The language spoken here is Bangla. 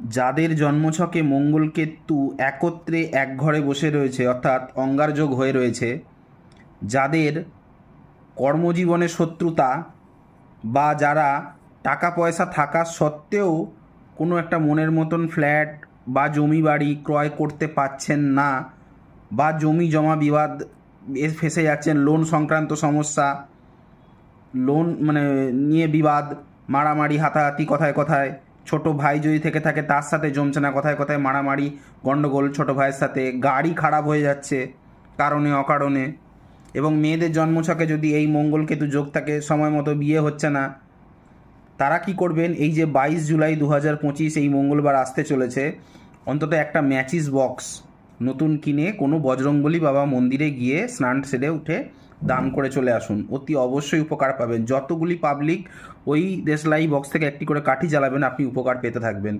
যাদের জন্মছকে মঙ্গলকেতু একত্রে এক ঘরে বসে রয়েছে, অর্থাৎ অঙ্গারযোগ হয়ে রয়েছে, যাদের কর্মজীবনে শত্রুতা বা যারা টাকা পয়সা থাকা সত্ত্বেও কোনো একটা মনের মতন ফ্ল্যাট বা জমি বাড়ি ক্রয় করতে পারছেন না বা জমি জমা বিবাদ ফেসে যাচ্ছেন, লোন সংক্রান্ত সমস্যা, লোন মানে নিয়ে বিবাদ, মারামারি, হাতাহাতি কথায় কথায় ছোট ভাই যদি থেকে থাকে তার সাথে জমছে না, কথায় কথায় মারামারি গণ্ডগোল ছোট ভাইয়ের সাথে। গাড়ি খারাপ হয়ে যাচ্ছে, কারণে, অকারণে। এবং মেয়েদের জন্মছকে যদি এই মঙ্গলকেতু যোগ থাকে, সময় মতো বিয়ে হচ্ছে না, তারা কি করবেন? এই যে বাইশ জুলাই দু হাজার পঁচিশ, এই মঙ্গলবার আসতে চলেছে। অন্তত একটা ম্যাচিস বক্স, নতুন কিনে কোনো বজরংবলী বাবা মন্দিরে গিয়ে স্নান সেরে উঠে দান করে চলে আসুন। অতি অবশ্যই উপকার পাবেন। যতগুলি পাবলিক ওই দেশলাই বক্স থেকে একটি করে কাঠি জ্বালাবেন, আপনি উপকার পেতে থাকবেন।